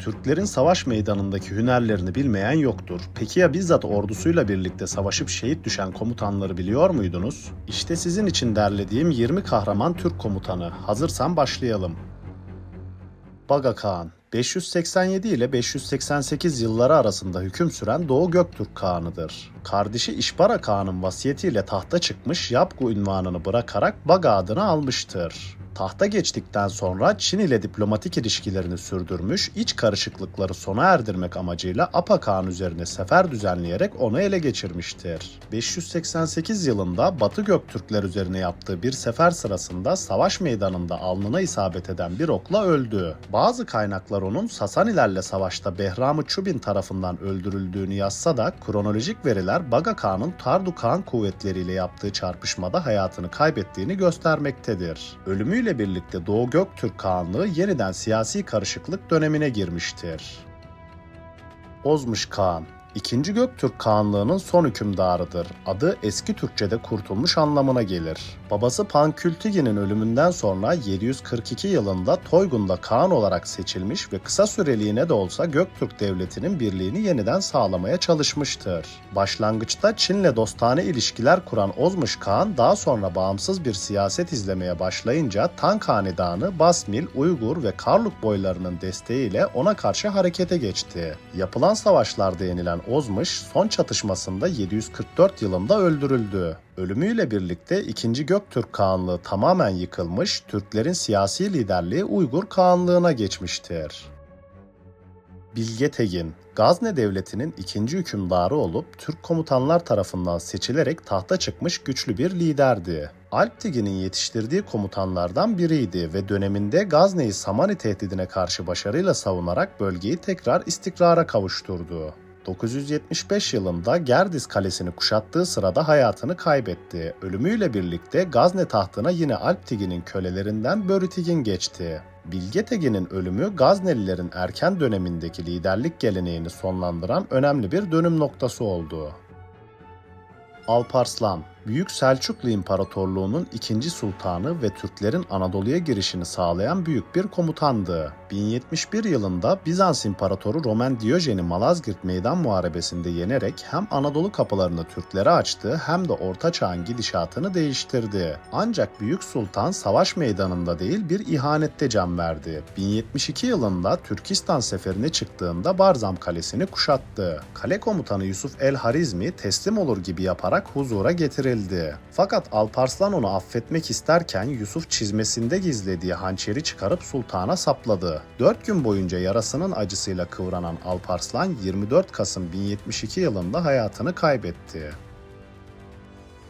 Türklerin savaş meydanındaki hünerlerini bilmeyen yoktur. Peki ya bizzat ordusuyla birlikte savaşıp şehit düşen komutanları biliyor muydunuz? İşte sizin için derlediğim 20 kahraman Türk komutanı. Hazırsan başlayalım. Baga Kağan 587 ile 588 yılları arasında hüküm süren Doğu Göktürk Kağan'ıdır. Kardeşi İşbara Kağan'ın vasiyetiyle tahta çıkmış Yapgu ünvanını bırakarak Baga adını almıştır. Tahta geçtikten sonra Çin ile diplomatik ilişkilerini sürdürmüş, iç karışıklıkları sona erdirmek amacıyla Apa Kağan üzerine sefer düzenleyerek onu ele geçirmiştir. 588 yılında Batı Göktürkler üzerine yaptığı bir sefer sırasında savaş meydanında alnına isabet eden bir okla öldü. Bazı kaynaklar onun Sasanilerle savaşta Behram-ı Çubin tarafından öldürüldüğünü yazsa da kronolojik veriler Baga Kağan'ın Tardu Kağan kuvvetleriyle yaptığı çarpışmada hayatını kaybettiğini göstermektedir. Ölümüyle birlikte Doğu Göktürk Kağanlığı yeniden siyasi karışıklık dönemine girmiştir. Ozmuş Kağan 2. Göktürk Kağanlığı'nın son hükümdarıdır. Adı eski Türkçe'de kurtulmuş anlamına gelir. Babası Pankültigi'nin ölümünden sonra 742 yılında Toygun'da Kağan olarak seçilmiş ve kısa süreliğine de olsa Göktürk Devleti'nin birliğini yeniden sağlamaya çalışmıştır. Başlangıçta Çin'le dostane ilişkiler kuran Ozmuş Kağan daha sonra bağımsız bir siyaset izlemeye başlayınca Tang Hanedanı, Basmil, Uygur ve Karluk boylarının desteğiyle ona karşı harekete geçti. Yapılan savaşlarda yenilen Ozmuş son çatışmasında 744 yılında öldürüldü. Ölümüyle birlikte 2. Göktürk Kağanlığı tamamen yıkılmış, Türklerin siyasi liderliği Uygur Kağanlığına geçmiştir. Bilge Tegin, Gazne Devleti'nin ikinci hükümdarı olup Türk komutanlar tarafından seçilerek tahta çıkmış güçlü bir liderdi. Alp Tegin'in yetiştirdiği komutanlardan biriydi ve döneminde Gazne'yi Samani tehdidine karşı başarıyla savunarak bölgeyi tekrar istikrara kavuşturdu. 975 yılında Gerdiz Kalesi'ni kuşattığı sırada hayatını kaybetti. Ölümüyle birlikte Gazne tahtına yine Alp Tegin'in kölelerinden Börütigin geçti. Bilge Tegin'in ölümü Gaznelilerin erken dönemindeki liderlik geleneğini sonlandıran önemli bir dönüm noktası oldu. Alparslan, Büyük Selçuklu İmparatorluğu'nun ikinci sultanı ve Türklerin Anadolu'ya girişini sağlayan büyük bir komutandı. 1071 yılında Bizans İmparatoru Roman Diyojen'i Malazgirt Meydan Muharebesi'nde yenerek hem Anadolu kapılarını Türklere açtı hem de Orta Çağ'ın gidişatını değiştirdi. Ancak Büyük Sultan savaş meydanında değil bir ihanette can verdi. 1072 yılında Türkistan seferine çıktığında Barzam Kalesi'ni kuşattı. Kale komutanı Yusuf el Harizmi teslim olur gibi yaparak huzura getirildi getirildi. Fakat Alparslan onu affetmek isterken Yusuf çizmesinde gizlediği hançeri çıkarıp sultana sapladı. 4 gün boyunca yarasının acısıyla kıvranan Alparslan 24 Kasım 1072 yılında hayatını kaybetti.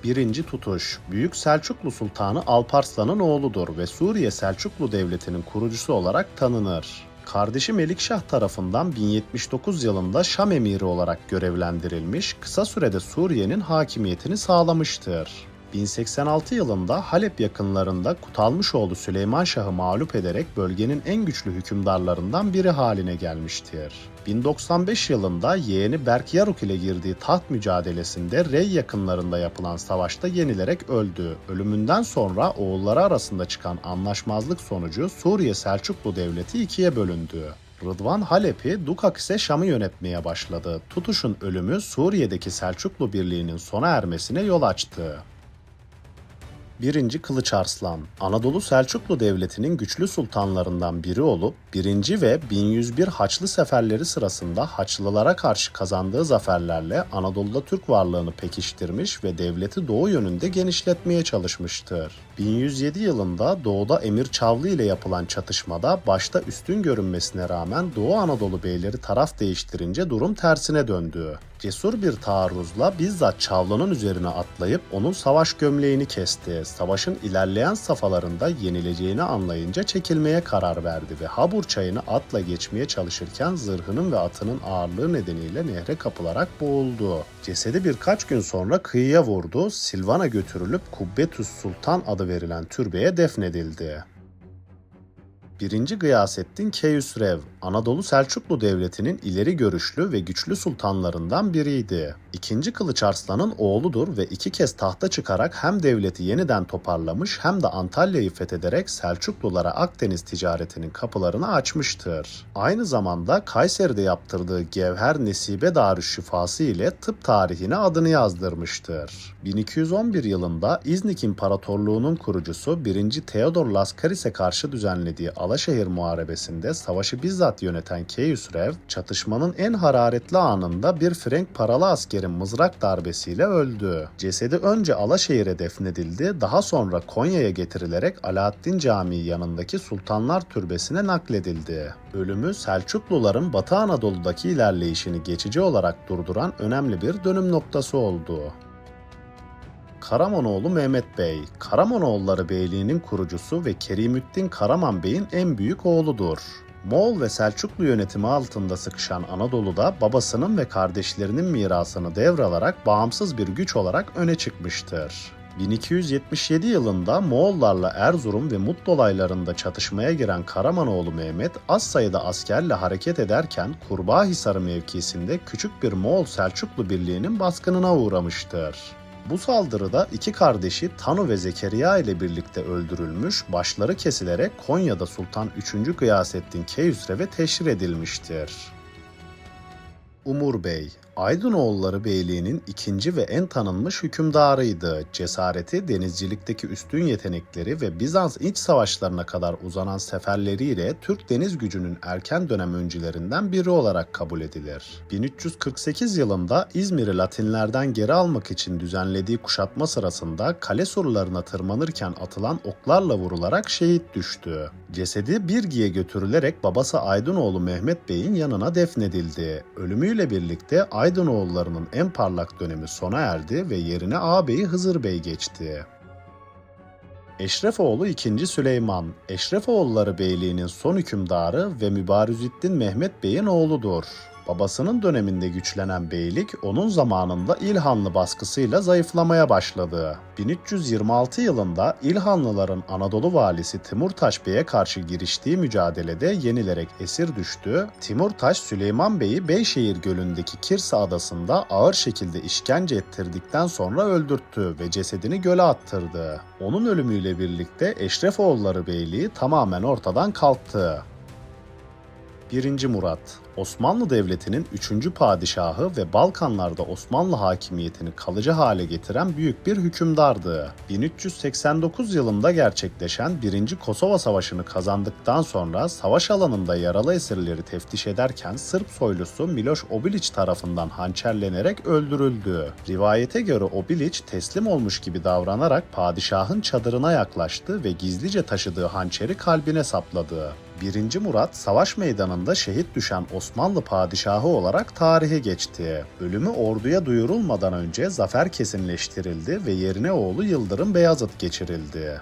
1. Tutuş Büyük Selçuklu Sultanı Alparslan'ın oğludur ve Suriye Selçuklu Devleti'nin kurucusu olarak tanınır. Kardeşi Melikşah tarafından 1079 yılında Şam emiri olarak görevlendirilmiş, kısa sürede Suriye'nin hakimiyetini sağlamıştır. 1086 yılında Halep yakınlarında Kutalmışoğlu Süleyman Şah'ı mağlup ederek bölgenin en güçlü hükümdarlarından biri haline gelmiştir. 1095 yılında yeğeni Berk Yaruk ile girdiği taht mücadelesinde Rey yakınlarında yapılan savaşta yenilerek öldü. Ölümünden sonra oğulları arasında çıkan anlaşmazlık sonucu Suriye Selçuklu Devleti ikiye bölündü. Rıdvan Halep'i, Dukak ise Şam'ı yönetmeye başladı. Tutuş'un ölümü Suriye'deki Selçuklu Birliği'nin sona ermesine yol açtı. 1. Kılıç Arslan, Anadolu Selçuklu Devleti'nin güçlü sultanlarından biri olup 1. ve 1101 Haçlı seferleri sırasında Haçlılara karşı kazandığı zaferlerle Anadolu'da Türk varlığını pekiştirmiş ve devleti doğu yönünde genişletmeye çalışmıştır. 1107 yılında doğuda Emir Çavlı ile yapılan çatışmada başta üstün görünmesine rağmen Doğu Anadolu beyleri taraf değiştirince durum tersine döndü. Cesur bir taarruzla bizzat Çavlı'nın üzerine atlayıp onun savaş gömleğini kesti. Savaşın ilerleyen safhalarında yenileceğini anlayınca çekilmeye karar verdi ve Habur çayını atla geçmeye çalışırken zırhının ve atının ağırlığı nedeniyle nehre kapılarak boğuldu. Cesedi birkaç gün sonra kıyıya vurdu, Silvan'a götürülüp Kubbetüs Sultan adı verilen türbeye defnedildi. 1. Gıyasettin Keyüsrev Anadolu Selçuklu Devleti'nin ileri görüşlü ve güçlü sultanlarından biriydi. İkinci Kılıç Arslan'ın oğludur ve iki kez tahta çıkarak hem devleti yeniden toparlamış hem de Antalya'yı fethederek Selçuklulara Akdeniz ticaretinin kapılarını açmıştır. Aynı zamanda Kayseri'de yaptırdığı Gevher Nesibe Darüşşifası ile tıp tarihine adını yazdırmıştır. 1211 yılında İznik İmparatorluğu'nun kurucusu 1. Theodor Laskaris'e karşı düzenlediği Alaşehir Muharebesi'nde savaşı bizzat yöneten Keyhüsrev, çatışmanın en hararetli anında bir Frank paralı askerin mızrak darbesiyle öldü. Cesedi önce Alaşehir'e defnedildi, daha sonra Konya'ya getirilerek Alaaddin Camii yanındaki Sultanlar Türbesi'ne nakledildi. Ölümü Selçukluların Batı Anadolu'daki ilerleyişini geçici olarak durduran önemli bir dönüm noktası oldu. Karamanoğlu Mehmet Bey, Karamanoğulları Beyliği'nin kurucusu ve Kerimüddin Karaman Bey'in en büyük oğludur. Moğol ve Selçuklu yönetimi altında sıkışan Anadolu'da babasının ve kardeşlerinin mirasını devralarak bağımsız bir güç olarak öne çıkmıştır. 1277 yılında Moğollarla Erzurum ve Mut dolaylarında çatışmaya giren Karamanoğlu Mehmet az sayıda askerle hareket ederken Kurbağahisarı mevkisinde küçük bir Moğol Selçuklu birliğinin baskınına uğramıştır. Bu saldırıda iki kardeşi Tanu ve Zekeriya ile birlikte öldürülmüş, başları kesilerek Konya'da Sultan 3. Gıyasettin Keyhüsrev'e teşhir edilmiştir. Umur Bey, Aydınoğulları Beyliği'nin ikinci ve en tanınmış hükümdarıydı. Cesareti, denizcilikteki üstün yetenekleri ve Bizans iç savaşlarına kadar uzanan seferleriyle Türk deniz gücünün erken dönem öncülerinden biri olarak kabul edilir. 1348 yılında İzmir'i Latinlerden geri almak için düzenlediği kuşatma sırasında kale surlarına tırmanırken atılan oklarla vurularak şehit düştü. Cesedi Birgi'ye götürülerek babası Aydınoğlu Mehmet Bey'in yanına defnedildi. Ölümüyle birlikte Aydınoğullarının en parlak dönemi sona erdi ve yerine ağabeyi Hızır Bey geçti. Eşrefoğlu 2. Süleyman, Eşrefoğulları Beyliği'nin son hükümdarı ve Mübarüzüddin Mehmet Bey'in oğludur. Babasının döneminde güçlenen beylik onun zamanında İlhanlı baskısıyla zayıflamaya başladı. 1326 yılında İlhanlıların Anadolu valisi Timurtaş Bey'e karşı giriştiği mücadelede yenilerek esir düştü. Timurtaş Süleyman Bey'i Beyşehir Gölü'ndeki Kirse adasında ağır şekilde işkence ettirdikten sonra öldürttü ve cesedini göle attırdı. Onun ölümüyle birlikte Eşrefoğulları Beyliği tamamen ortadan kalktı. 1. Murat, Osmanlı Devleti'nin 3. padişahı ve Balkanlarda Osmanlı hakimiyetini kalıcı hale getiren büyük bir hükümdardı. 1389 yılında gerçekleşen 1. Kosova Savaşı'nı kazandıktan sonra savaş alanında yaralı esirleri teftiş ederken Sırp soylusu Miloš Obilić tarafından hançerlenerek öldürüldü. Rivayete göre Obilić teslim olmuş gibi davranarak padişahın çadırına yaklaştı ve gizlice taşıdığı hançeri kalbine sapladı. 1. Murat savaş meydanında şehit düşen Osmanlı padişahı olarak tarihe geçti. Ölümü orduya duyurulmadan önce zafer kesinleştirildi ve yerine oğlu Yıldırım Beyazıt geçirildi.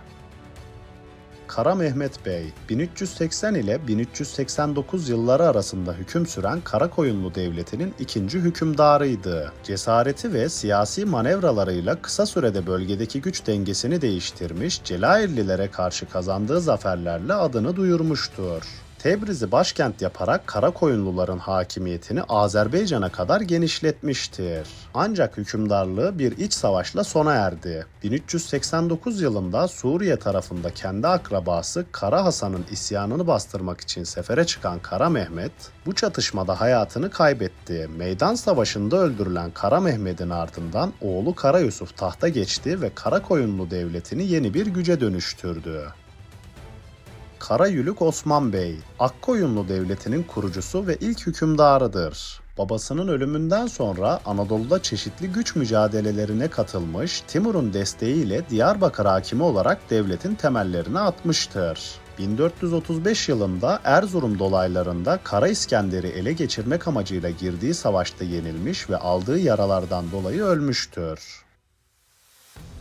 Kara Mehmet Bey, 1380 ile 1389 yılları arasında hüküm süren Karakoyunlu Devleti'nin ikinci hükümdarıydı. Cesareti ve siyasi manevralarıyla kısa sürede bölgedeki güç dengesini değiştirmiş, Celaillilere karşı kazandığı zaferlerle adını duyurmuştur. Tebriz'i başkent yaparak Karakoyunluların hakimiyetini Azerbaycan'a kadar genişletmiştir. Ancak hükümdarlığı bir iç savaşla sona erdi. 1389 yılında Suriye tarafında kendi akrabası Kara Hasan'ın isyanını bastırmak için sefere çıkan Kara Mehmet, bu çatışmada hayatını kaybetti. Meydan savaşında öldürülen Kara Mehmet'in ardından oğlu Kara Yusuf tahta geçti ve Karakoyunlu devletini yeni bir güce dönüştürdü. Karayülük Osman Bey, Akkoyunlu Devleti'nin kurucusu ve ilk hükümdarıdır. Babasının ölümünden sonra Anadolu'da çeşitli güç mücadelelerine katılmış, Timur'un desteğiyle Diyarbakır hakimi olarak devletin temellerini atmıştır. 1435 yılında Erzurum dolaylarında Kara İskender'i ele geçirmek amacıyla girdiği savaşta yenilmiş ve aldığı yaralardan dolayı ölmüştür.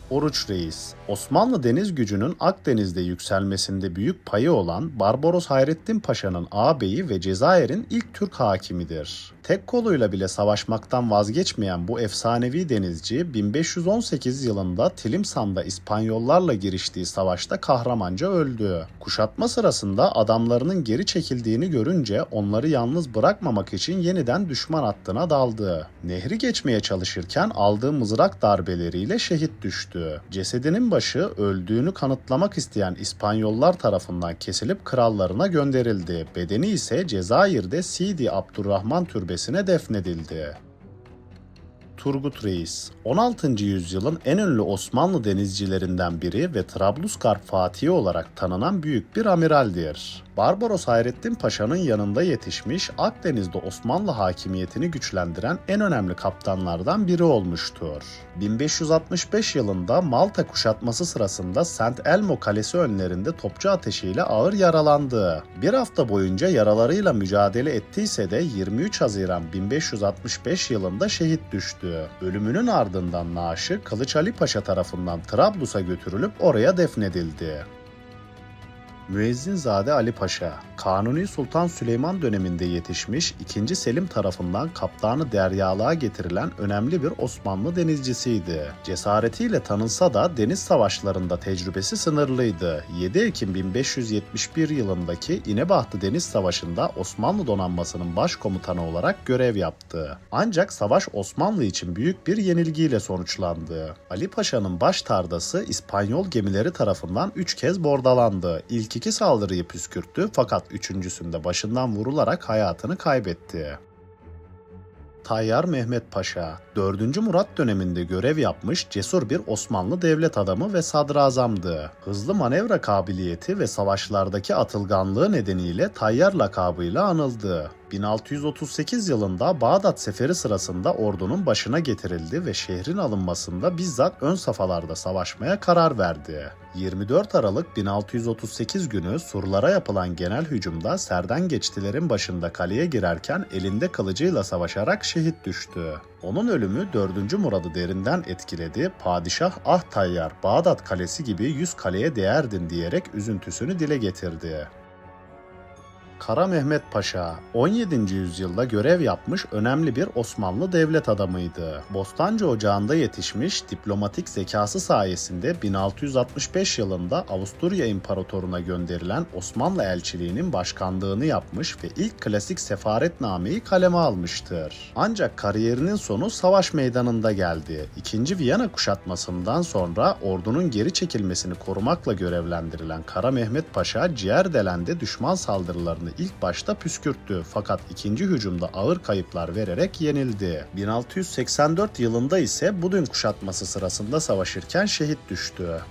Oruç Reis, Osmanlı deniz gücünün Akdeniz'de yükselmesinde büyük payı olan Barbaros Hayrettin Paşa'nın ağabeyi ve Cezayir'in ilk Türk hakimidir. Tek koluyla bile savaşmaktan vazgeçmeyen bu efsanevi denizci 1518 yılında Tilimsan'da İspanyollarla giriştiği savaşta kahramanca öldü. Kuşatma sırasında adamlarının geri çekildiğini görünce onları yalnız bırakmamak için yeniden düşman hattına daldı. Nehri geçmeye çalışırken aldığı mızrak darbeleriyle şehit düştü. Cesedinin başı öldüğünü kanıtlamak isteyen İspanyollar tarafından kesilip krallarına gönderildi. Bedeni ise Cezayir'de Sidi Abdurrahman Türbesi'ne defnedildi. Turgut Reis, 16. yüzyılın en ünlü Osmanlı denizcilerinden biri ve Trablusgarp Fatihi olarak tanınan büyük bir amiraldir. Barbaros Hayrettin Paşa'nın yanında yetişmiş Akdeniz'de Osmanlı hakimiyetini güçlendiren en önemli kaptanlardan biri olmuştur. 1565 yılında Malta kuşatması sırasında St. Elmo Kalesi önlerinde topçu ateşiyle ağır yaralandı. Bir hafta boyunca yaralarıyla mücadele ettiyse de 23 Haziran 1565 yılında şehit düştü. Ölümünün ardından naaşı Kılıç Ali Paşa tarafından Trablus'a götürülüp oraya defnedildi. Müezzinzade Ali Paşa, Kanuni Sultan Süleyman döneminde yetişmiş 2. Selim tarafından kaptanı deryalığa getirilen önemli bir Osmanlı denizcisiydi. Cesaretiyle tanınsa da deniz savaşlarında tecrübesi sınırlıydı. 7 Ekim 1571 yılındaki İnebahtı Deniz Savaşı'nda Osmanlı donanmasının başkomutanı olarak görev yaptı. Ancak savaş Osmanlı için büyük bir yenilgiyle sonuçlandı. Ali Paşa'nın baş tardası İspanyol gemileri tarafından 3 kez bordalandı. İlk iki saldırıyı püskürttü fakat üçüncüsünde başından vurularak hayatını kaybetti. Tayyar Mehmet Paşa, 4. Murat döneminde görev yapmış cesur bir Osmanlı devlet adamı ve sadrazamdı. Hızlı manevra kabiliyeti ve savaşlardaki atılganlığı nedeniyle Tayyar lakabıyla anıldı. 1638 yılında Bağdat seferi sırasında ordunun başına getirildi ve şehrin alınmasında bizzat ön safhalarda savaşmaya karar verdi. 24 Aralık 1638 günü surlara yapılan genel hücumda Serden geçtilerin başında kaleye girerken elinde kılıcıyla savaşarak şehit düştü. Onun ölümü 4. Murad'ı derinden etkiledi. Padişah ah Tayyar Bağdat kalesi gibi 100 kaleye değerdin diyerek üzüntüsünü dile getirdi. Kara Mehmet Paşa, 17. yüzyılda görev yapmış önemli bir Osmanlı devlet adamıydı. Bostancı Ocağı'nda yetişmiş diplomatik zekası sayesinde 1665 yılında Avusturya İmparatoruna gönderilen Osmanlı elçiliğinin başkanlığını yapmış ve ilk klasik sefaretnameyi kaleme almıştır. Ancak kariyerinin sonu savaş meydanında geldi. İkinci Viyana kuşatmasından sonra ordunun geri çekilmesini korumakla görevlendirilen Kara Mehmet Paşa Ciğerdelen'de düşman saldırılarını ilk başta püskürttü fakat ikinci hücumda ağır kayıplar vererek yenildi. 1684 yılında ise Budün kuşatması sırasında savaşırken şehit düştü.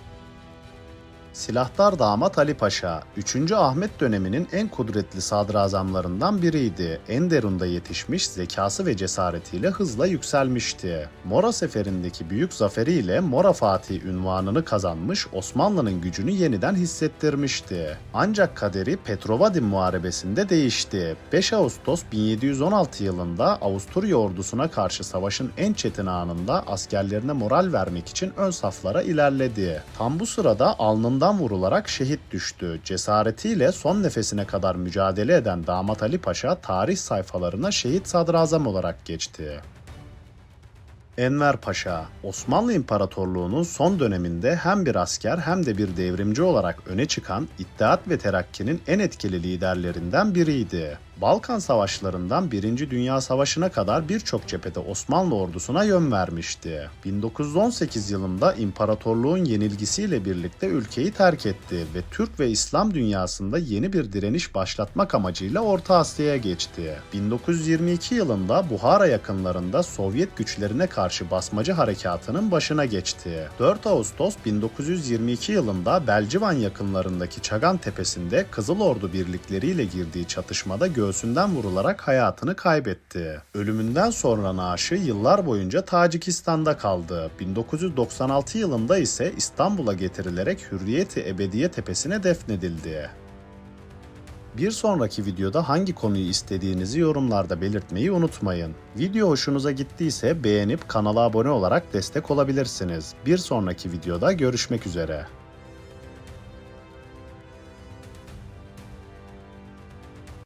Silahtar damat Ali Paşa, 3. Ahmet döneminin en kudretli sadrazamlarından biriydi. Enderun'da yetişmiş, zekası ve cesaretiyle hızla yükselmişti. Mora seferindeki büyük zaferiyle Mora Fatih ünvanını kazanmış, Osmanlı'nın gücünü yeniden hissettirmişti. Ancak kaderi Petrovadin Muharebesi'nde değişti. 5 Ağustos 1716 yılında Avusturya ordusuna karşı savaşın en çetin anında askerlerine moral vermek için ön saflara ilerledi. Tam bu sırada alnından vurularak şehit düştü. Cesaretiyle son nefesine kadar mücadele eden Damat Ali Paşa tarih sayfalarına şehit sadrazam olarak geçti. Enver Paşa, Osmanlı İmparatorluğu'nun son döneminde hem bir asker hem de bir devrimci olarak öne çıkan İttihat ve Terakki'nin en etkili liderlerinden biriydi. Balkan Savaşlarından 1. Dünya Savaşı'na kadar birçok cephede Osmanlı ordusuna yön vermişti. 1918 yılında imparatorluğun yenilgisiyle birlikte ülkeyi terk etti ve Türk ve İslam dünyasında yeni bir direniş başlatmak amacıyla Orta Asya'ya geçti. 1922 yılında Buhara yakınlarında Sovyet güçlerine karşı basmacı harekatının başına geçti. 4 Ağustos 1922 yılında Belcivan yakınlarındaki Çagan Tepesi'nde Kızıl Ordu birlikleriyle girdiği çatışmada göğsünden vurularak hayatını kaybetti. Ölümünden sonra naaşı yıllar boyunca Tacikistan'da kaldı. 1996 yılında ise İstanbul'a getirilerek Hürriyeti Ebediye Tepesi'ne defnedildi. Bir sonraki videoda hangi konuyu istediğinizi yorumlarda belirtmeyi unutmayın. Video hoşunuza gittiyse beğenip kanala abone olarak destek olabilirsiniz. Bir sonraki videoda görüşmek üzere.